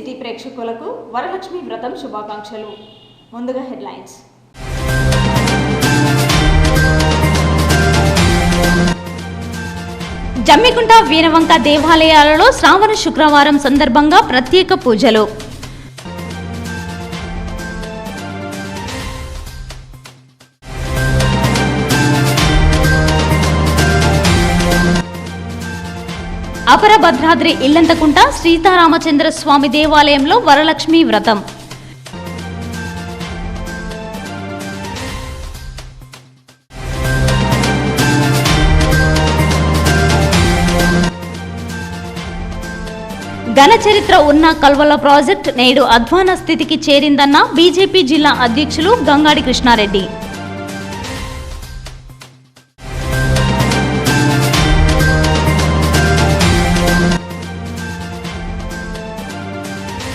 City ప్రేక్షకులకు వరలక్ష్మి వ్రతం శుభాకాంక్షలు. ముందుగా హెడ్లైన్స్. జమ్మికుంట వీరవంక దేవాలయాలలో శ్రావణ శుక్రవారం సందర్భంగా ప్రత్యేక పూజలు. భద్రాద్రి ఇల్లంతకుంట సీతారామచంద్ర స్వామి దేవాలయంలో వరలక్ష్మి వ్రతం. ఘన చరిత్ర ఉన్న కల్వల ప్రాజెక్ట్ నేడు అధ్వాన స్థితికి చేరిందన్న బీజేపీ జిల్లా అధ్యక్షులు గంగాడి కృష్ణారెడ్డి.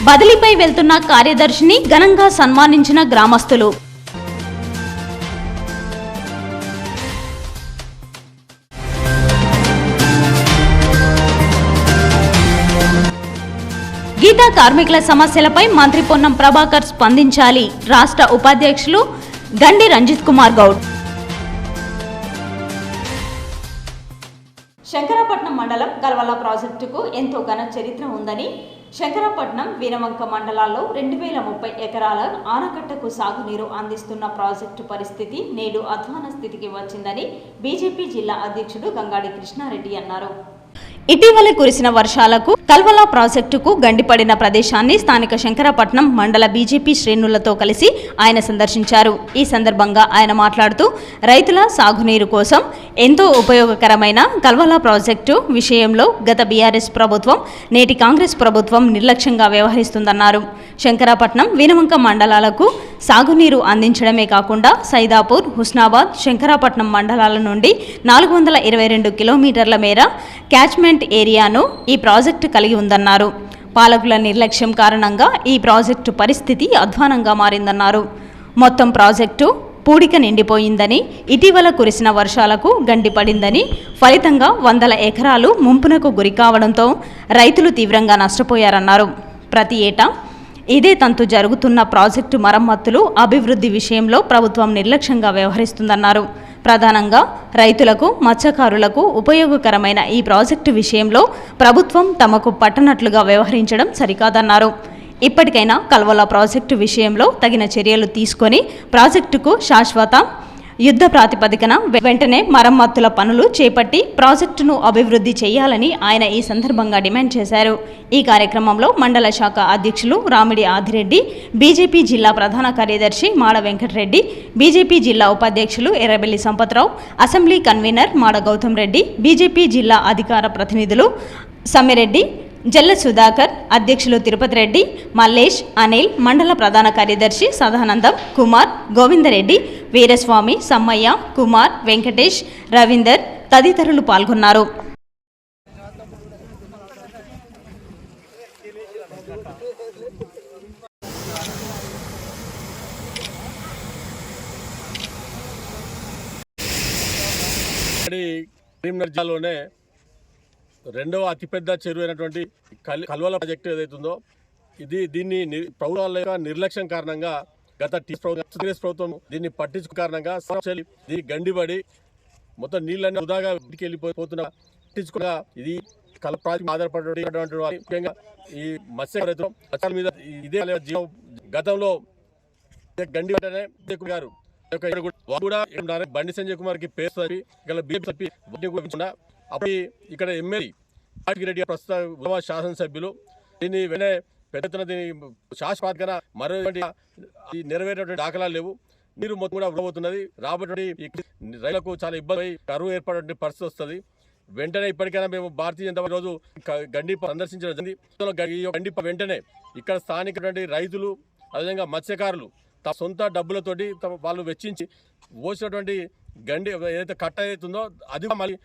బదిలీపై వెళ్తున్న కార్యదర్శిని ఘనంగా సన్మానించిన గ్రామస్తులు. గీతా కార్మికుల సమస్యలపై మంత్రి పొన్నం ప్రభాకర్ స్పందించాలి. రాష్ట్ర ఉపాధ్యక్షులు గండి రంజిత్ కుమార్ గౌడ్. శంకరాపట్నం మండలం గల్వల ప్రాజెక్టుకు ఎంతో ఘన చరిత్ర ఉందని శంకరపట్నం వీరవంక మండలాల్లో రెండు వేల ముప్పై ఎకరాల ఆనకట్టకు సాగునీరు అందిస్తున్న ప్రాజెక్టు పరిస్థితి నేడు అధ్వాన స్థితికి వచ్చిందని బీజేపీ జిల్లా అధ్యక్షుడు గంగాడి కృష్ణారెడ్డి అన్నారు. ఇటీవల కురిసిన వర్షాలకు కల్వల ప్రాజెక్టుకు గండిపడిన ప్రదేశాన్ని స్థానిక శంకరపట్నం మండల బీజేపీ శ్రేణులతో కలిసి ఆయన సందర్శించారు. ఈ సందర్భంగా ఆయన మాట్లాడుతూ రైతుల సాగునీరు కోసం ఎంతో ఉపయోగకరమైన కల్వల ప్రాజెక్టు విషయంలో గత బీఆర్ఎస్ ప్రభుత్వం నేటి కాంగ్రెస్ ప్రభుత్వం నిర్లక్ష్యంగా వ్యవహరిస్తుందన్నారు. శంకరాపట్నం వినవంక మండలాలకు సాగునీరు అందించడమే కాకుండా సైదాపూర్ హుస్నాబాద్ శంకరాపట్నం మండలాల నుండి నాలుగు వందల ఇరవై రెండు కిలోమీటర్ల మేర క్యాచ్మెంట్ ఏరియాను ఈ ప్రాజెక్టు కలిగి ఉందన్నారు. పాలకుల నిర్లక్ష్యం కారణంగా ఈ ప్రాజెక్టు పరిస్థితి అధ్వానంగా మారిందన్నారు. మొత్తం ప్రాజెక్టు పూడిక నిండిపోయిందని ఇటీవల కురిసిన వర్షాలకు గండిపడిందని ఫలితంగా వందల ఎకరాలు ముంపునకు గురి కావడంతో రైతులు తీవ్రంగా నష్టపోయారన్నారు. ప్రతి ఏటా ఇదే తంతు జరుగుతున్న ప్రాజెక్టు మరమ్మతులు అభివృద్ధి విషయంలో ప్రభుత్వం నిర్లక్ష్యంగా వ్యవహరిస్తుందన్నారు. ప్రధానంగా రైతులకు మత్స్యకారులకు ఉపయోగకరమైన ఈ ప్రాజెక్టు విషయంలో ప్రభుత్వం తమకు పట్టనట్లుగా వ్యవహరించడం సరికాదన్నారు. ఇప్పటికైనా కల్వల ప్రాజెక్టు విషయంలో తగిన చర్యలు తీసుకొని ప్రాజెక్టుకు శాశ్వత యుద్ధ ప్రాతిపదికన వెంటనే మరమ్మతుల పనులు చేపట్టి ప్రాజెక్టును అభివృద్ధి చేయాలని ఆయన ఈ సందర్భంగా డిమాండ్ చేశారు. ఈ కార్యక్రమంలో మండల శాఖ అధ్యక్షులు రామిడి ఆదిరెడ్డి బీజేపీ జిల్లా ప్రధాన కార్యదర్శి మాడ వెంకటరెడ్డి బీజేపీ జిల్లా ఉపాధ్యక్షులు Errabelli Sampatrao assembly convener Mada Gautam Reddy BJP జిల్లా అధికార ప్రతినిధులు సమ్మిరెడ్డి జల్ల సుధాకర్ అధ్యక్షులు తిరుపతి రెడ్డి మల్లేష్ అనిల్ మండల ప్రధాన కార్యదర్శి సదానందం కుమార్ గోవిందరెడ్డి వీరస్వామి సమ్మయ్య కుమార్ వెంకటేష్ రవీందర్ తదితరులు పాల్గొన్నారు. కరీంనగర్ జిల్లాలోనే రెండవ అతిపెద్ద చెరువు అయినటువంటి కల్- కల్వల ప్రాజెక్టు ఏదైతుందో ఇది దీన్ని ప్రభుత్వాల యొక్క నిర్లక్ష్యం కారణంగా గత టీ ప్రభుత్వం కాంగ్రెస్ ప్రభుత్వం దీన్ని పట్టించుకు కారణంగా సంవత్సరాలు గండిబడి గండిపడి మొత్తం నీళ్ళన్నీ వృధాగా ఇంటికి వెళ్ళిపోతున్న పట్టించుకుగా ఇది కల ప్రాజెక్టు ఆధారపడినటువంటి ముఖ్యంగా ఈ మత్స్య రైతులు మత్స్యాల మీద ఇదే జీవం గతంలో గండి గారు. కూడా- బండి సంజయ్ కుమార్కి పేరు తప్పి ఇక్కడ బీజేపీ అప్పుడు ఇక్కడ ఎమ్మెల్యే రెడ్డి ప్రస్తుత ఉప శాసనసభ్యులు. దీన్ని వెంటనే పెద్ద ఎత్తున దీన్ని శాశ్వతగా మరో ఈ నెరవేరేటువంటి దాఖలాలు లేవు. నీరు మొత్తం కూడా ఉండబోతున్నది రాబోయేటువంటి రైతులకు చాలా ఇబ్బంది అయి కరువు ఏర్పడే పరిస్థితి వస్తుంది. వెంటనే ఇప్పటికైనా మేము భారతీయ జనతా రోజు గండిప సందర్శించడం జరిగింది. గండిప వెంటనే ఇక్కడ స్థానికటువంటి రైతులు అదేవిధంగా మత్స్యకారులు తమ సొంత డబ్బులతోటి తమ వాళ్ళు వెచ్చించి పోసినటువంటి గండి ఏదైతే కట్ట అవుతుందో అది మళ్ళీ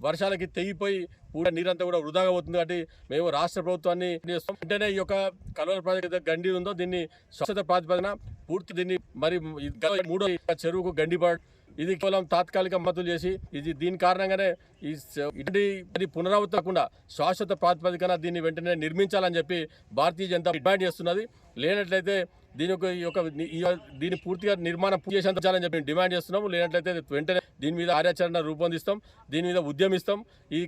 వర్షాలకి తెగిపోయి కూడా నీరంతా కూడా వృధాగా అవుతుంది కాబట్టి మేము రాష్ట్ర ప్రభుత్వాన్ని వెంటనే ఈ యొక్క కలవల ప్రాజెక్ట్ గండి ఉందో దీన్ని స్వచ్ఛత ప్రాతిపదిన పూర్తి దీన్ని మరి గత మూడో చెరువుకు గండిపడ ఇది కేవలం తాత్కాలిక మద్దతులు చేసి ఇది దీని కారణంగానే ఈ స- ఇటువంటి పునరావృతకుండా శాశ్వత ప్రాతిపదికన దీన్ని వెంటనే నిర్మించాలని చెప్పి భారతీయ జనతా డిమాండ్ చేస్తున్నది. లేనట్లయితే దీని యొక్క ఈ యొక్క దీని పూర్తిగా నిర్మాణం పూర్తి చేసేంత చాలని చెప్పి డిమాండ్ చేస్తున్నాము. లేనట్లయితే వెంటనే దీని మీద కార్యాచరణ రూపొందిస్తాం. దీని మీద ఉద్యమిస్తాం. ఈ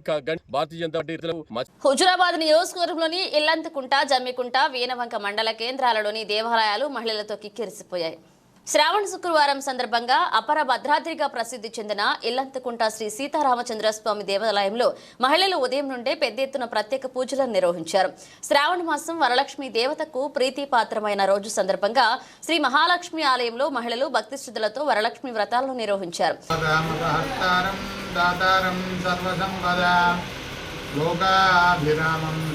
భారతీయ జనతా పార్టీ ఇతరులు హుజురాబాద్ నియోజకవర్గంలోని ఇల్లంతకుంట జమ్మికుంట వీనవంక మండల కేంద్రాలలోని దేవాలయాలు మహిళలతో కిక్కిరిసిపోయాయి. శ్రావణ శుక్రవారం సందర్భంగా అపర భద్రాద్రిగా ప్రసిద్ధి చెందిన ఇల్లంతకుంట శ్రీ సీతారామచంద్ర స్వామి దేవాలయంలో మహిళలు ఉదయం నుండే పెద్ద ఎత్తున ప్రత్యేక పూజలను నిర్వహించారు. శ్రావణ మాసం వరలక్ష్మి దేవతకు ప్రీతిపాత్రమైన రోజు సందర్భంగా శ్రీ మహాలక్ష్మి ఆలయంలో మహిళలు భక్తి శ్రద్ధలతో వరలక్ష్మి వ్రతాలను నిర్వహించారు.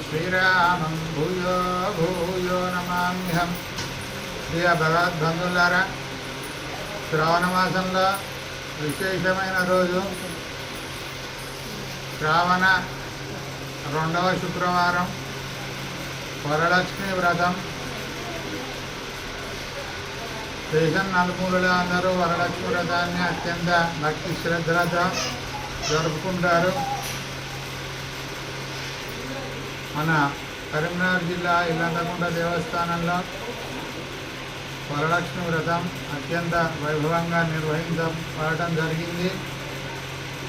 శ్రీరామం భూయో భూయో నమామ్యహం. ప్రియ భగవద్బంధులారా శ్రావణ మాసంలో విశేషమైన రోజు శ్రావణ రెండవ శుక్రవారం వరలక్ష్మి వ్రతం. దేశం నలుమూలలో అందరూ వరలక్ష్మి వ్రతాన్ని అత్యంత భక్తి శ్రద్ధలతో జరుపుకుంటారు. మన కరీంనగర్ జిల్లా ఇల్లంతకుంట దేవస్థానంలో వరలక్ష్మి వ్రతం అత్యంత వైభవంగా నిర్వహించబడటం జరిగింది.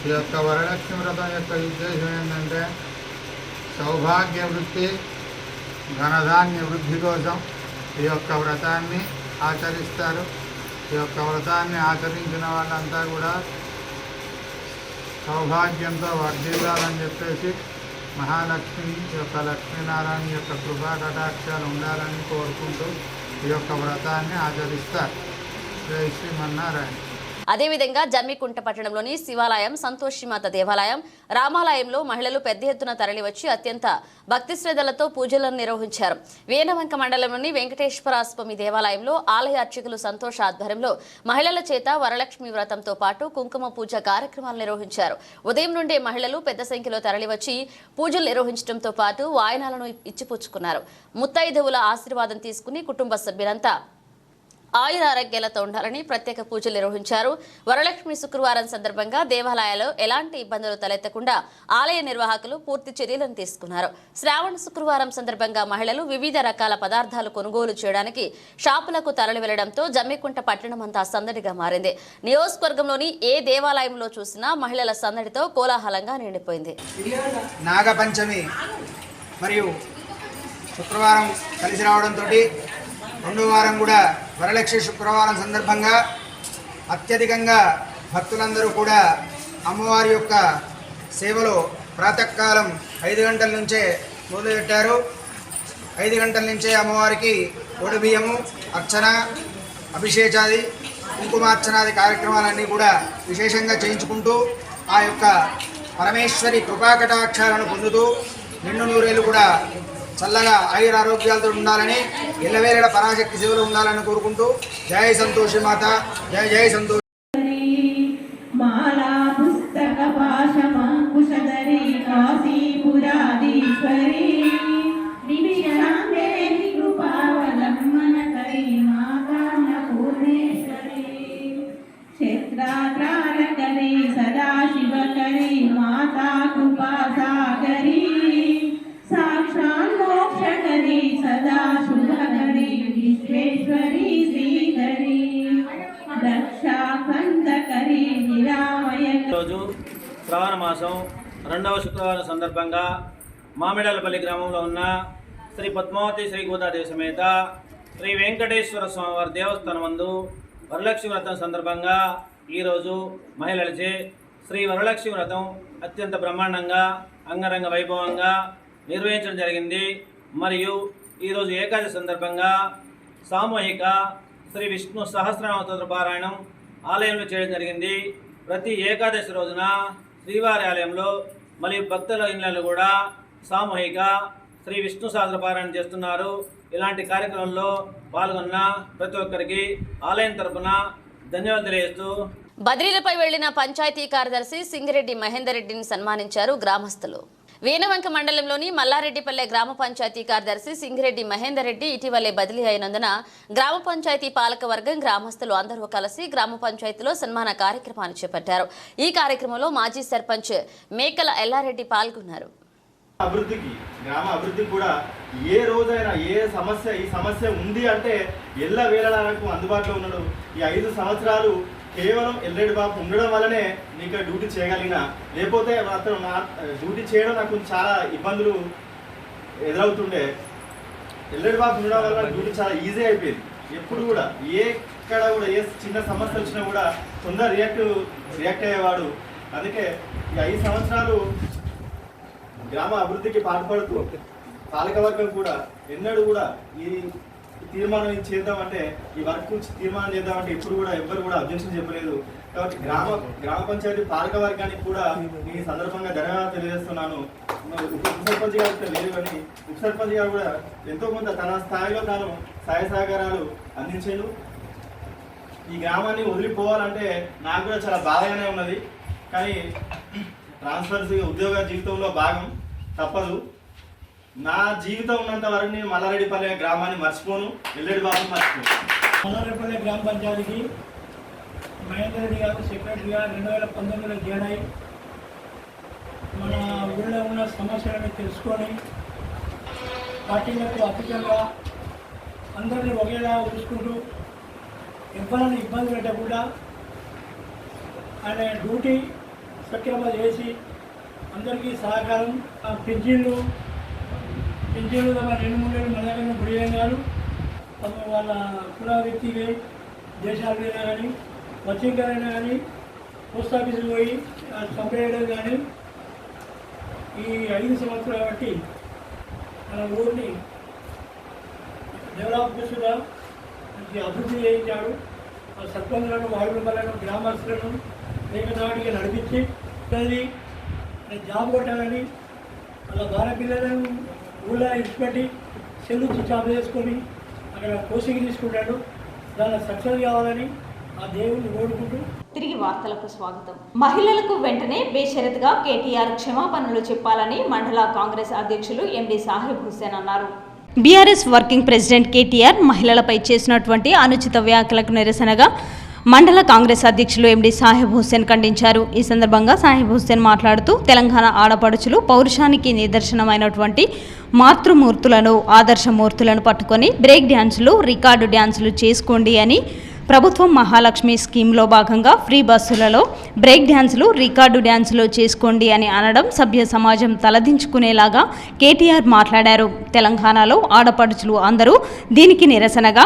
ఈ యొక్క వరలక్ష్మి వ్రతం యొక్క ఉద్దేశం ఏంటంటే సౌభాగ్య వృత్తి ఘనధాన్య వృద్ధి కోసం ఈ యొక్క వ్రతాన్ని ఆచరిస్తారు. ఈ యొక్క వ్రతాన్ని ఆచరించిన వాళ్ళంతా కూడా సౌభాగ్యంతో వర్ధిల్లాలని చెప్పేసి మహాలక్ష్మి యొక్క లక్ష్మీనారాయణ యొక్క కృపా కటాక్షాలు ఉండాలని కోరుకుంటూ ఈ యొక్క వ్రతాన్ని ఆచరిస్తారు. జై శ్రీమన్నారాయణ అదేవిధంగా జమ్మికుంట పట్టణంలోని శివాలయం సంతోషిమాత దేవాలయం రామాలయంలో మహిళలు పెద్ద ఎత్తున తరలివచ్చి అత్యంత భక్తి శ్రద్ధలతో పూజలను నిర్వహించారు. వేనవంక మండలంలోని వెంకటేశ్వర స్వామి దేవాలయంలో ఆలయ అర్చకులు సంతోష ఆధ్వర్యంలో మహిళల చేత వరలక్ష్మి వ్రతంతో పాటు కుంకుమ పూజ కార్యక్రమాలు నిర్వహించారు. ఉదయం నుండే మహిళలు పెద్ద సంఖ్యలో తరలివచ్చి పూజలు నిర్వహించడంతో పాటు వాయనాలను ఇచ్చిపుచ్చుకున్నారు. ముత్తైదవుల ఆశీర్వాదం తీసుకుని కుటుంబ సభ్యులంతా ఆయుర ఆరోగ్యాలతో ఉండాలని ప్రత్యేక పూజలు నిర్వహించారు. వరలక్ష్మి శుక్రవారం సందర్భంగా దేవాలయాల్లో ఎలాంటి ఇబ్బందులు తలెత్తకుండా ఆలయ నిర్వాహకులు పూర్తి చర్యలను తీసుకున్నారు. శ్రావణ శుక్రవారం సందర్భంగా మహిళలు వివిధ రకాల పదార్థాలు కొనుగోలు చేయడానికి షాపులకు తరలి వెళ్ళడంతో జమ్మికుంట పట్టణం అంతా సందడిగా మారింది. నియోజకవర్గంలోని ఏ దేవాలయంలో చూసినా మహిళల సందడితో కోలాహలంగా నిండిపోయింది. నాగపంచమి మరియు శుక్రవారం కలిసి రావడంతో రెండో వారం కూడా వరలక్ష్మి శుక్రవారం సందర్భంగా అత్యధికంగా భక్తులందరూ కూడా అమ్మవారి యొక్క సేవలో ప్రాతకాలం ఐదు గంటల నుంచే మొదలుపెట్టారు. ఐదు గంటల నుంచే అమ్మవారికి ఒడి బియ్యము అర్చన అభిషేకాది కుంకుమార్చనాది కార్యక్రమాలన్నీ కూడా విశేషంగా చేయించుకుంటూ ఆ యొక్క పరమేశ్వరి కృపాకటాక్షాలను పొందుతూ నిన్ను నూరేళ్ళు కూడా చల్లగా ఆయుర ఆరోగ్యాలతో ఉండాలని ఎల్లవేళ పరాశక్తి సేవలు ఉండాలని కోరుకుంటూ జయ సంతోషి మాత జయ జయ సంతోషి. మాలా పుస్తక పాశమంకుశధరి కాశీపురాధీశ్వరి మామిడాలపల్లి గ్రామంలో ఉన్న శ్రీ పద్మావతి శ్రీ గోదాదేవి సమేత శ్రీ వెంకటేశ్వర స్వామివారి దేవస్థానం మందు వరలక్ష్మి వ్రతం సందర్భంగా ఈరోజు మహిళలచే శ్రీ వరలక్ష్మి వ్రతం అత్యంత బ్రహ్మాండంగా అంగరంగ వైభవంగా నిర్వహించడం జరిగింది. మరియు ఈరోజు ఏకాదశి సందర్భంగా సామూహిక శ్రీ విష్ణు సహస్రనామ పారాయణం ఆలయంలో చేయడం జరిగింది. ప్రతి ఏకాదశి రోజున శ్రీవారి ఆలయంలో మరియు భక్తుల ఇళ్ళలో కూడా సామూహిక శ్రీ విష్ణు సహస్రపారాయణ చేస్తున్నారు. ఇలాంటి కార్యక్రమంలో పాల్గొన్న ప్రతి ఒక్కరికి ఆలయం తరపున ధన్యవాదాలు తెలియజేస్తూ బదిలీలపై వెళ్ళిన పంచాయతీ కార్యదర్శి సింగిరెడ్డి మహేందర్ రెడ్డిని సన్మానించారు గ్రామస్తులు. వీణవంక మండలంలోని మల్లారెడ్డిపల్లె గ్రామ పంచాయతీ కార్యదర్శి సింగిరెడ్డి మహేందర్ రెడ్డి ఇటీవలే బదిలీ అయినందున గ్రామ పంచాయతీ పాలక వర్గం గ్రామస్తులు అందరూ కలిసి గ్రామ పంచాయతీలో సన్మాన కార్యక్రమాన్ని చేపట్టారు. ఈ కార్యక్రమంలో మాజీ సర్పంచ్ మేకల ఎల్లారెడ్డి పాల్గొన్నారు. అభివృద్ధికి గ్రామ అభివృద్ధికి కూడా ఏ రోజైనా ఏ సమస్య ఈ సమస్య ఉంది అంటే ఎల్ల వేలడానికి అందుబాటులో ఉన్నాడు. ఈ ఐదు సంవత్సరాలు కేవలం ఎల్లడి బాబు ఉండడం వల్లనే నీకు డ్యూటీ చేయగలిగిన. లేకపోతే మాత్రం నా డ్యూటీ చేయడం నాకు చాలా ఇబ్బందులు ఎదురవుతుండే. ఎల్లడి బాబు ఉండడం వల్ల డ్యూటీ చాలా ఈజీ అయిపోయింది. ఎప్పుడు కూడా ఏ ఎక్కడ కూడా ఏ చిన్న సమస్య వచ్చినా కూడా తొందర రియాక్ట్ రియాక్ట్ అయ్యేవాడు. అందుకే ఈ ఐదు సంవత్సరాలు గ్రామ అభివృద్ధికి పాటుపడుతూ పాలకవర్గం కూడా ఎన్నడూ కూడా ఈ తీర్మానం చేద్దామంటే ఈ వర్క్ తీర్మానం చేద్దామంటే ఇప్పుడు కూడా ఎవ్వరు కూడా అబ్జెక్షన్ చెప్పలేదు. కాబట్టి గ్రామ గ్రామ పంచాయతీ పాలక వర్గానికి కూడా ఈ సందర్భంగా ధన్యవాదాలు తెలియజేస్తున్నాను. ఉప సర్పంచ్ గారు లేదు కానీ ఉప సర్పంచ్ గారు కూడా ఎంతో కొంత తన స్థాయిలో తాను సహాయ సహకారాలు అందించాడు. ఈ గ్రామాన్ని వదిలిపోవాలంటే నాకు కూడా చాలా బాధగానే ఉన్నది. కానీ ట్రాన్స్ఫర్స్ ఉద్యోగ జీవితంలో భాగం తప్పదు. నా జీవితం ఉన్నంత వరకు నేను మల్లారెడ్డిపల్లె గ్రామాన్ని మర్చిపోను. ఎల్లడి బాబు మర్చిపోను. మల్లారెడ్డిపల్లె గ్రామ పంచాయతీకి మహేందర్ రెడ్డి గారు సెక్రటరీగా రెండు వేల పంతొమ్మిదిలో జాయిన్ మన ఊళ్ళో ఉన్న సమస్యలను తెలుసుకొని పార్టీలకు అతీతంగా అందరినీ ఒకేలా చూసుకుంటూ ఎవరిని ఇబ్బంది పెట్టకుండా ఆయన డ్యూటీ సక్రమంగా చేసి అందరికీ సహకారం. ఆ పింఛన్లు తమ రెండు మూడు వేలు మన దగ్గర గుడియం గారు తమ వాళ్ళ కుల వ్యక్తి దేశాలైనా అయినా కానీ వచ్చేకరైనా కానీ పోస్ట్ ఆఫీసులు పోయి కంపెనీయడం కానీ ఈ ఐదు సంవత్సరాలు బట్టి మన ఊరిని డెవలప్ అభివృద్ధి చేయించాడు. ఆ సర్పంచులను వార్డు మెంబర్లను గ్రామస్తులను ఏకదాటిగా నడిపించి అది జాబ్ కొట్టాలని వాళ్ళ భార్య పిల్లలను ఊళ్ళో ఇచ్చిపెట్టి సెల్లు జాబ్ చేసుకొని అక్కడ కోచింగ్ తీసుకుంటాడు. దానిలో సక్సెస్ కావాలని ఆ దేవుడిని కోరుకుంటూ తిరిగి వార్తలకు స్వాగతం. మహిళలకు వెంటనే బేషరతుగా కేటీఆర్ క్షమాపణలు చెప్పాలని మండల కాంగ్రెస్ అధ్యక్షులు ఎండి సాహెబ్ హుస్సేన్ అన్నారు. బీఆర్ఎస్ వర్కింగ్ ప్రెసిడెంట్ కేటీఆర్ మహిళలపై చేసినటువంటి అనుచిత వ్యాఖ్యలకు నిరసనగా మండల కాంగ్రెస్ అధ్యక్షులు ఎండి సాహెబ్ హుస్సేన్ ఖండించారు. ఈ సందర్భంగా సాహెబ్ హుస్సేన్ మాట్లాడుతూ తెలంగాణ ఆడపడుచులు పౌరుషానికి నిదర్శనమైనటువంటి మాతృమూర్తులను ఆదర్శమూర్తులను పట్టుకొని బ్రేక్ డ్యాన్సులు రికార్డు డ్యాన్సులు చేసుకోండి అని ప్రభుత్వం మహాలక్ష్మి స్కీమ్లో భాగంగా ఫ్రీ బస్సులలో బ్రేక్ డ్యాన్సులు రికార్డు డ్యాన్సులు చేసుకోండి అని అనడం సభ్య సమాజం తలదించుకునేలాగా కేటీఆర్ మాట్లాడారు. తెలంగాణలో ఆడపడుచులు అందరూ దీనికి నిరసనగా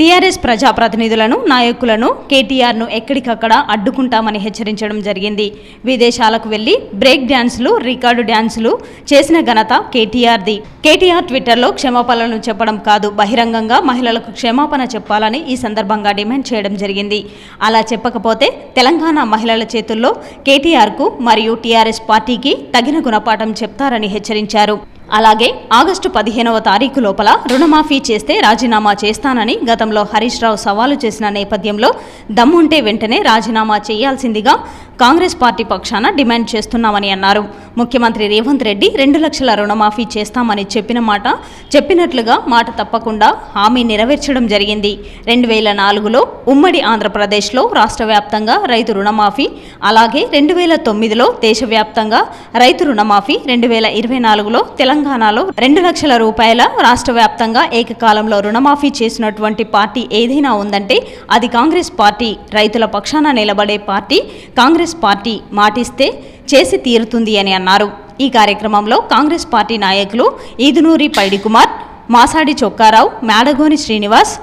టీఆర్ఎస్ ప్రజాప్రతినిధులను నాయకులను కేటీఆర్ను ఎక్కడికక్కడ అడ్డుకుంటామని హెచ్చరించడం జరిగింది. విదేశాలకు వెళ్ళి బ్రేక్ డ్యాన్సులు రికార్డు డ్యాన్సులు చేసిన ఘనత కేటీఆర్ది. కేటీఆర్ ట్విట్టర్లో క్షమాపణలను చెప్పడం కాదు బహిరంగంగా మహిళలకు క్షమాపణ చెప్పాలని ఈ సందర్భంగా డిమాండ్ చేయడం జరిగింది. అలా చెప్పకపోతే తెలంగాణ మహిళల చేతుల్లో కేటీఆర్కు మరియు టీఆర్ఎస్ పార్టీకి తగిన గుణపాఠం చెప్తారని హెచ్చరించారు. అలాగే ఆగస్టు పదిహేనవ తారీఖు లోపల రుణమాఫీ చేస్తే రాజీనామా చేస్తానని గతంలో హరీష్ రావు సవాలు చేసిన నేపథ్యంలో దమ్ముంటే వెంటనే రాజీనామా చేయాల్సిందిగా కాంగ్రెస్ పార్టీ పక్షాన డిమాండ్ చేస్తున్నామని అన్నారు. ముఖ్యమంత్రి రేవంత్ రెడ్డి రెండు లక్షల రుణమాఫీ చేస్తామని చెప్పిన మాట చెప్పినట్లుగా మాట తప్పకుండా హామీ నెరవేర్చడం జరిగింది. రెండు వేల నాలుగులో ఉమ్మడి ఆంధ్రప్రదేశ్లో రాష్ట్ర వ్యాప్తంగా రైతు రుణమాఫీ అలాగే రెండు వేల తొమ్మిదిలో దేశవ్యాప్తంగా రైతు రుణమాఫీ రెండు వేల ఇరవై నాలుగులో తెలంగాణలో రెండు లక్షల రూపాయల రాష్ట్ర వ్యాప్తంగా ఏకకాలంలో రుణమాఫీ చేసినటువంటి పార్టీ ఏదైనా ఉందంటే అది కాంగ్రెస్ పార్టీ రైతుల పక్షాన నిలబడే పార్టీ కాంగ్రెస్ పార్టీ మాటిస్తే చేసి తీరుతుంది అని అన్నారు. ఈ కార్యక్రమంలో కాంగ్రెస్ పార్టీ నాయకులు ఈదునూరి పైడికుమార్ మాసాడి చొక్కారావు మేడగోని శ్రీనివాస్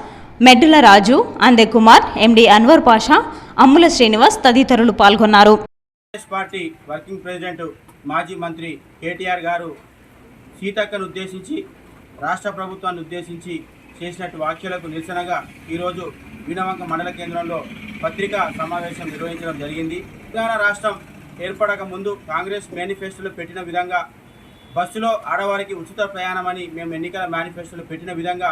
మెడ్డుల రాజు అందెకుమార్ ఎండి అన్వర్ పాషా అమ్ముల శ్రీనివాస్ తదితరులు పాల్గొన్నారు. కాంగ్రెస్ పార్టీ వర్కింగ్ ప్రెసిడెంట్ మాజీ మంత్రి కేటీఆర్ గారు సీతక్కను ఉద్దేశించి రాష్ట్ర ప్రభుత్వాన్ని ఉద్దేశించి చేసినట్టు వ్యాఖ్యలకు నిరసనగా ఈరోజు వీణవంక మండల కేంద్రంలో పత్రికా సమావేశం నిర్వహించడం జరిగింది. తెలంగాణ రాష్ట్రం ఏర్పడక ముందు కాంగ్రెస్ మేనిఫెస్టోలో పెట్టిన విధంగా బస్సులో ఆడవారికి ఉచిత ప్రయాణమని మేము ఎన్నికల మేనిఫెస్టోలో పెట్టిన విధంగా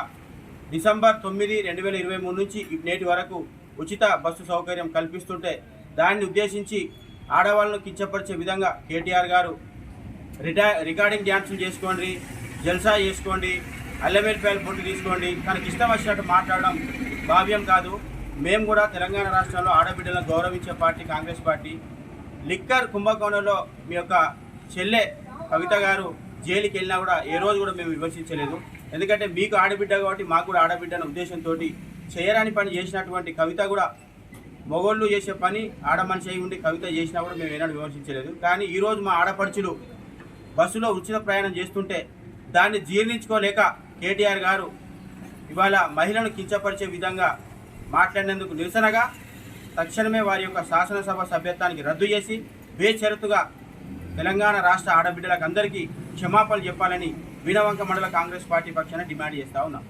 డిసెంబర్ తొమ్మిది రెండు వేల ఇరవై మూడు నుంచి నేటి వరకు ఉచిత బస్సు సౌకర్యం కల్పిస్తుంటే దాన్ని ఉద్దేశించి ఆడవాళ్ళను కించపరిచే విధంగా కేటీఆర్ గారు రిటా రికార్డింగ్ డ్యాన్సులు చేసుకోండి జల్సా చేసుకోండి అల్లమేలిపాయలు పొట్టు తీసుకోండి. తనకి ఇష్టం వచ్చినట్టు మాట్లాడడం భావ్యం కాదు. మేము కూడా తెలంగాణ రాష్ట్రంలో ఆడబిడ్డలను గౌరవించే పార్టీ కాంగ్రెస్ పార్టీ. లిక్కర్ కుంభకోణంలో మీ యొక్క చెల్లె కవిత గారు జైలుకి వెళ్ళినా కూడా ఏ రోజు కూడా మేము విమర్శించలేదు. ఎందుకంటే మీకు ఆడబిడ్డ కాబట్టి మాకు కూడా ఆడబిడ్డ అనే ఉద్దేశంతో చేయరాని పని చేసినటువంటి కవిత కూడా మొగోళ్ళు చేసే పని ఆడ మనిషి అయి ఉండి కవిత చేసినా కూడా మేము ఏనాడు విమర్శించలేదు. కానీ ఈరోజు మా ఆడపడుచులు బస్సులో ఉచిత ప్రయాణం చేస్తుంటే దాన్ని జీర్ణించుకోలేక కేటీఆర్ గారు ఇవాళ మహిళను కించపరిచే విధంగా మాట్లాడినందుకు నిరసనగా తక్షణమే వారి యొక్క శాసనసభ సభ్యత్వానికి రద్దు చేసి బేషరతుగా తెలంగాణ రాష్ట్ర ఆడబిడ్డలకు అందరికీ క్షమాపణలు చెప్పాలని వీణవంక మండల కాంగ్రెస్ పార్టీ పక్షాన డిమాండ్ చేస్తా ఉన్నాం.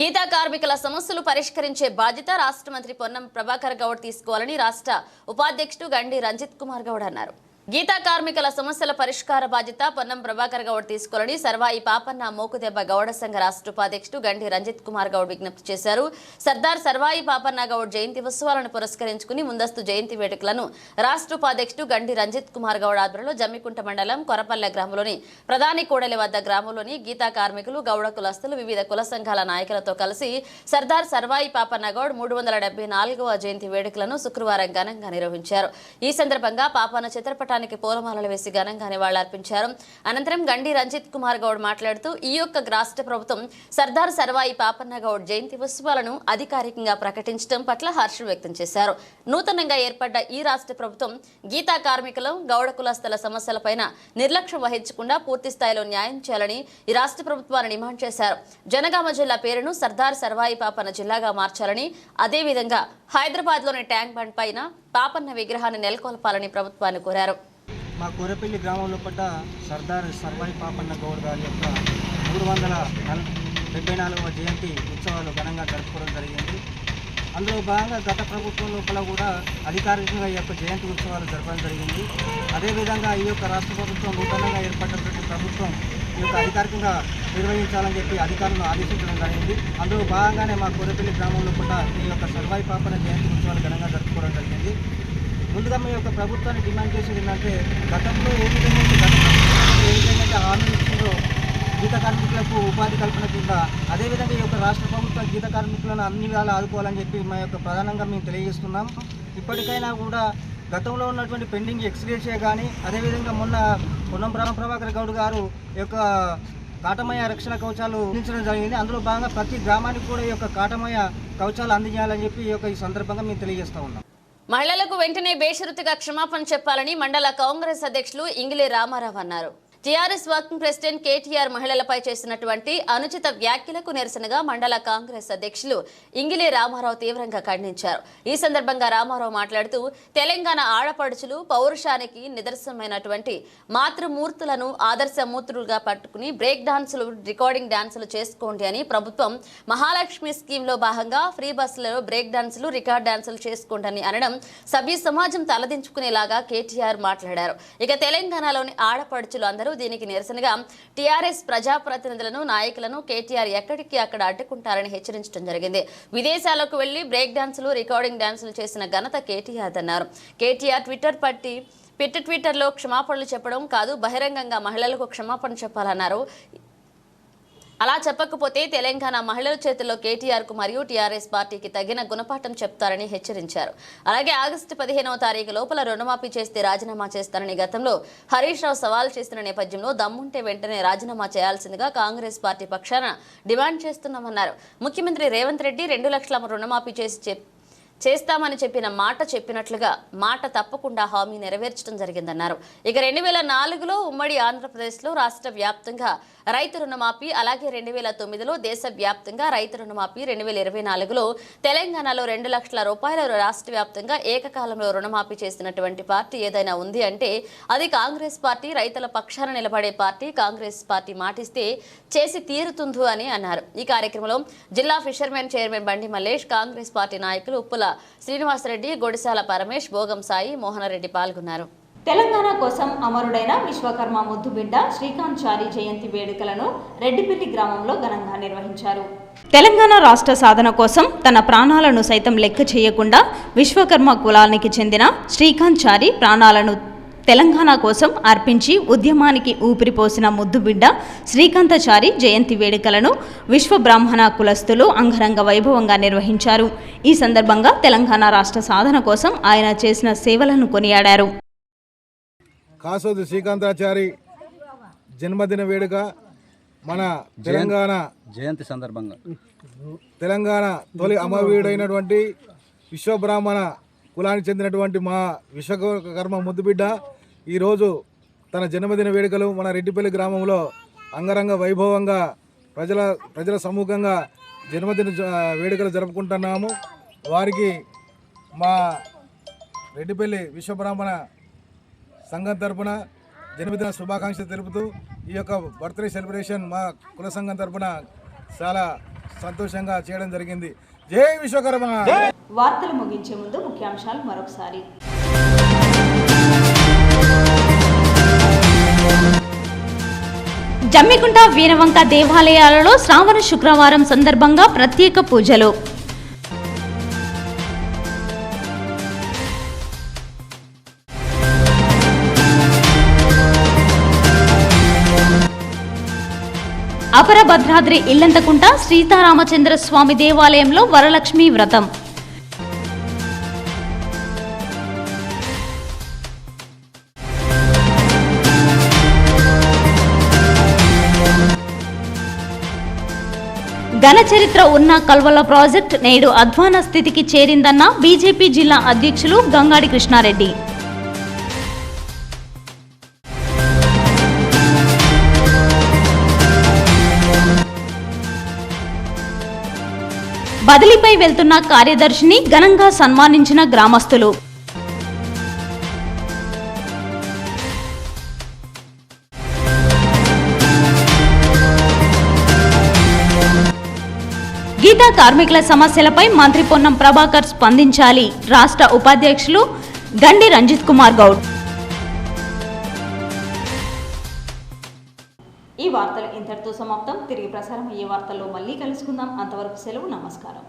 గీతా కార్మికుల సమస్యలు పరిష్కరించే బాధ్యత రాష్ట్ర మంత్రి పొన్నం ప్రభాకర్ గౌడ్ తీసుకోవాలని రాష్ట్ర ఉపాధ్యక్షుడు గండి రంజిత్ కుమార్ గౌడ్ అన్నారు. గీతా కార్మికుల సమస్యల పరిష్కార బాధ్యత పొన్నం ప్రభాకర్ గౌడ్ తీసుకోవాలని సర్వాయి పాపన్న మోకుదెబ్బ గౌడ సంఘ రాష్ట్ర ఉపాధ్యక్షుడు గండి రంజిత్ కుమార్ గౌడ్ విజ్ఞప్తి చేశారు. సర్దార్ సర్వాయి పాపన్న గౌడ్ జయంతి ఉత్సవాలను పురస్కరించుకుని ముందస్తు జయంతి వేడుకలను రాష్ట్ర ఉపాధ్యక్షుడు గండి రంజిత్ కుమార్ గౌడ్ ఆధ్వర్యంలో జమ్మికుంట మండలం కొరపల్లె గ్రామంలోని ప్రధాని కోడలి వద్ద గ్రామంలోని గీతా కార్మికులు గౌడ కులస్తులు వివిధ కుల సంఘాల నాయకులతో కలిసి సర్దార్ సర్వాయి పాపన్న గౌడ్ మూడు వందల డెబ్బై నాలుగవ జయంతి వేడుకలను శుక్రవారం ఘనంగా నిర్వహించారు. ఈ సందర్భంగా పాపన్న చిత్రపటానికి పూలమాలలు వేసి ఘనంగా నివాళులర్పించారు అనంతరం గండి రంజిత్ కుమార్ గౌడ్ మాట్లాడుతూ ఈ యొక్క రాష్ట్ర ప్రభుత్వం సర్దార్ సర్వాయి పాపన్న గౌడ్ జయంతి ఉత్సవాలను అధికారికంగా ప్రకటించడం పట్ల హర్షం వ్యక్తం చేశారు. నూతనంగా ఏర్పడ్డ ఈ రాష్ట్ర ప్రభుత్వం గీతా కార్మికులు గౌడ కులస్తుల సమస్యలపైన నిర్లక్ష్యం వహించకుండా పూర్తి స్థాయిలో న్యాయం చేయాలని ఈ రాష్ట్ర ప్రభుత్వాన్ని డిమాండ్ చేశారు. జనగామ జిల్లా పేరును సర్దార్ సర్వాయి పాపన్న జిల్లాగా మార్చాలని అదేవిధంగా హైదరాబాద్లోని ట్యాంక్ బండ్ పైన పాపన్న విగ్రహాన్ని నెలకొల్పాలని ప్రభుత్వాన్ని కోరారు. మా కూరపల్లి గ్రామంలో పడ్డ సర్దార్ సర్వాయి పాపన్న గౌడ్ గారి యొక్క మూడు వందల డెబ్బై నాలుగవ జయంతి ఉత్సవాలు ఘనంగా జరుపుకోవడం జరిగింది. అందులో భాగంగా గత ప్రభుత్వం లోపల కూడా అధికారికంగా ఈ యొక్క జయంతి ఉత్సవాలు జరపడం జరిగింది. అదేవిధంగా ఈ యొక్క రాష్ట్ర ప్రభుత్వం నూతనంగా ఏర్పడినటువంటి ప్రభుత్వం యొక్క అధికారికంగా నిర్వహించాలని చెప్పి అధికారులను ఆదేశించడం జరిగింది. అందులో భాగంగానే మా కొరపల్లి గ్రామంలో కూడా ఈ యొక్క సర్వాయి పాపన జయంతి ఉత్సవాలు ఘనంగా జరుపుకోవడం జరిగింది. ముందుగా మీ యొక్క ప్రభుత్వాన్ని డిమాండ్ చేసేది ఏంటంటే గతంలో ఏ విధంగా గత ఏ విధంగా హామీ ఇచ్చిందో గీత కార్మికులకు ఉపాధి కల్పన కింద అదేవిధంగా ఈ యొక్క రాష్ట్ర ప్రభుత్వం గీత కార్మికులను అన్ని విధాలు ఆదుకోవాలని చెప్పి మా యొక్క ప్రధానంగా మేము తెలియజేస్తున్నాం. ఇప్పటికైనా కూడా గతంలో ఉన్నటువంటి పెండింగ్ ఎక్స్గ్రేషియా కానీ అదేవిధంగా మొన్న పొన్నం ప్రాణ ప్రభాకర్ గౌడ్ గారు యొక్క కాటమయ రక్షణ కవచాలు అందించడం జరిగింది. అందులో భాగంగా ప్రతి గ్రామానికి కూడా ఈ యొక్క కాటమయ కవచాలు అందించాలని చెప్పి ఈ యొక్క ఈ సందర్భంగా మేము తెలియజేస్తా ఉన్నాం. మహిళలకు వెంటనే బేషరతుగా క్షమాపణ చెప్పాలని మండల కాంగ్రెస్ అధ్యక్షులు ఇంగిలి రామారావు అన్నారు. టీఆర్ఎస్ వర్కింగ్ ప్రెసిడెంట్ కేటీఆర్ మహిళలపై చేసినటువంటి అనుచిత వ్యాఖ్యలకు నిరసనగా మండల కాంగ్రెస్ అధ్యక్షులు ఇంగిలి రామారావు తీవ్రంగా ఖండించారు. ఈ సందర్భంగా రామారావు మాట్లాడుతూ తెలంగాణ ఆడపడుచులు పౌరుషానికి నిదర్శనమైనటువంటి మాతృమూర్తులను ఆదర్శమూర్తులుగా పట్టుకుని బ్రేక్ డాన్సులు రికార్డింగ్ డాన్సులు చేసుకోండి అని ప్రభుత్వం మహాలక్ష్మి స్కీమ్లో భాగంగా ఫ్రీ బస్సులలో బ్రేక్ డాన్సులు రికార్డ్ డాన్సులు చేసుకోండి అని అనడం సభ్య సమాజం తలదించుకునేలాగా కేటీఆర్ మాట్లాడారు. ఇక తెలంగాణలోని ఆడపడుచులు అందరూ దీనికి నిరసనగా టీఆర్ఎస్ ప్రజాప్రతినిధులను నాయకులను కేటీఆర్ ఎక్కడికి అక్కడ అడ్డుకుంటారని హెచ్చరించడం జరిగింది. విదేశాలకు వెళ్ళి బ్రేక్ డాన్సులు రికార్డింగ్ డాన్సులు చేసిన ఘనత కేటీఆర్ అన్నారు. కేటీఆర్ ట్విట్టర్ పట్టి పిట్ట ట్విట్టర్లో క్షమాపణలు చెప్పడం కాదు బహిరంగంగా మహిళలకు క్షమాపణ చెప్పాలన్నారు. అలా చెప్పకపోతే తెలంగాణ మహిళల చేతుల్లో కేటీఆర్కు మరియు టీఆర్ఎస్ పార్టీకి తగిన గుణపాఠం చెప్తారని హెచ్చరించారు. అలాగే ఆగస్టు పదిహేనవ తారీఖు లోపల రుణమాఫీ చేస్తే రాజీనామా చేస్తారని గతంలో హరీష్ రావు సవాల్ చేసిన నేపథ్యంలో దమ్ముంటే వెంటనే రాజీనామా చేయాల్సిందిగా కాంగ్రెస్ పార్టీ పక్షాన డిమాండ్ చేస్తున్నామన్నారు. ముఖ్యమంత్రి రేవంత్ రెడ్డి రెండు లక్షల రుణమాఫీ చేసి చెప్ చేస్తామని చెప్పిన మాట చెప్పినట్లుగా మాట తప్పకుండా హామీ నెరవేర్చడం జరిగిందన్నారు. ఇక రెండు వేల నాలుగులో ఉమ్మడి ఆంధ్రప్రదేశ్లో రాష్ట్ర వ్యాప్తంగా రైతు రుణమాఫీ అలాగే రెండు వేల తొమ్మిదిలో దేశవ్యాప్తంగా రైతు రుణమాఫీ రెండు వేల ఇరవై నాలుగులో తెలంగాణలో రెండు లక్షల రూపాయల రాష్ట్ర వ్యాప్తంగా ఏకకాలంలో రుణమాఫీ చేసినటువంటి పార్టీ ఏదైనా ఉంది అంటే అది కాంగ్రెస్ పార్టీ రైతుల పక్షాన నిలబడే పార్టీ కాంగ్రెస్ పార్టీ మాటిస్తే చేసి తీరుతుందు అని అన్నారు. ఈ కార్యక్రమంలో జిల్లా ఫిషర్మెన్ చైర్మన్ బండి మల్లేష్ కాంగ్రెస్ పార్టీ నాయకులు ఉప్పుల శ్రీనివాసరెడ్డి గొడిసాల పరమేష్ భోగం సాయి మోహనరెడ్డి పాల్గొన్నారు. తెలంగాణ కోసం అమరుడైన విశ్వకర్మ ముద్దుబిడ్డ శ్రీకాంత్ చారి జయంతి వేడుకలను రెడ్డిపల్లి గ్రామంలో ఘనంగా నిర్వహించారు. తెలంగాణ రాష్ట్ర సాధన కోసం తన ప్రాణాలను సైతం లెక్క చేయకుండా విశ్వకర్మ కులానికి చెందిన శ్రీకాంత్ చారి ప్రాణాలను తెలంగాణ కోసం అర్పించి ఉద్యమానికి ఊపిరిపోసిన ముద్దుబిడ్డ శ్రీకాంతచారి జయంతి వేడుకలను విశ్వ బ్రాహ్మణ కులస్తులు అంగరంగ వైభవంగా నిర్వహించారు. ఈ సందర్భంగా తెలంగాణ రాష్ట్ర సాధన కోసం ఆయన చేసిన సేవలను కొనియాడారు. కాసోది శ్రీకాంతాచారి జన్మదిన వేడుక మన తెలంగాణ జయంతి సందర్భంగా. తెలంగాణ తొలి అమరవీయుడైనటువంటి విశ్వబ్రాహ్మణ కులానికి చెందినటువంటి మా విశ్వకర్మ ముద్దుబిడ్డ ఈరోజు తన జన్మదిన వేడుకలు మన రెడ్డిపల్లి గ్రామంలో అంగరంగ వైభవంగా ప్రజల ప్రజల సమూహంగా జన్మదిన వేడుకలు జరుపుకుంటున్నాము. వారికి మా రెడ్డిపల్లి విశ్వబ్రాహ్మణ సంఘం తరపున జన్మదిన శుభాకాంక్షలు తెలుపుతూ ఈ యొక్క బర్త్డే సెలబ్రేషన్ మా కుల సంఘం తరపున చాలా సంతోషంగా చేయడం జరిగింది. జై విశ్వకర్మ! వార్తలు ముగించే ముందు ముఖ్యాంశాలు మరొకసారి. జమ్మికుంట వీరవంక దేవాలయాలలో శ్రావణ శుక్రవారం సందర్భంగా ప్రత్యేక పూజలు. అపర భద్రాద్రి ఇల్లంతకుంట సీతారామచంద్ర స్వామి దేవాలయంలో వరలక్ష్మి వ్రతం. ఘన చరిత్ర ఉన్న కల్వల ప్రాజెక్ట్ నేడు అధ్వాన స్థితికి చేరిందన్న బీజేపీ జిల్లా అధ్యక్షులు గంగాడి కృష్ణారెడ్డి. బదిలీపై వెళ్తున్న కార్యదర్శిని ఘనంగా సన్మానించిన గ్రామస్తులు. గీతా కార్మికుల సమస్యలపై మంత్రి పొన్నం ప్రభాకర్ స్పందించాలి. రాష్ట్ర ఉపాధ్యక్షులు గండి రంజిత్ కుమార్ గౌడ్. వార్తలు ఇంతటితో సమాప్తం. తిరిగి ప్రసారం అయ్యే వార్తల్లో మళ్ళీ కలుసుకుందాం. అంతవరకు సెలవు నమస్కారం.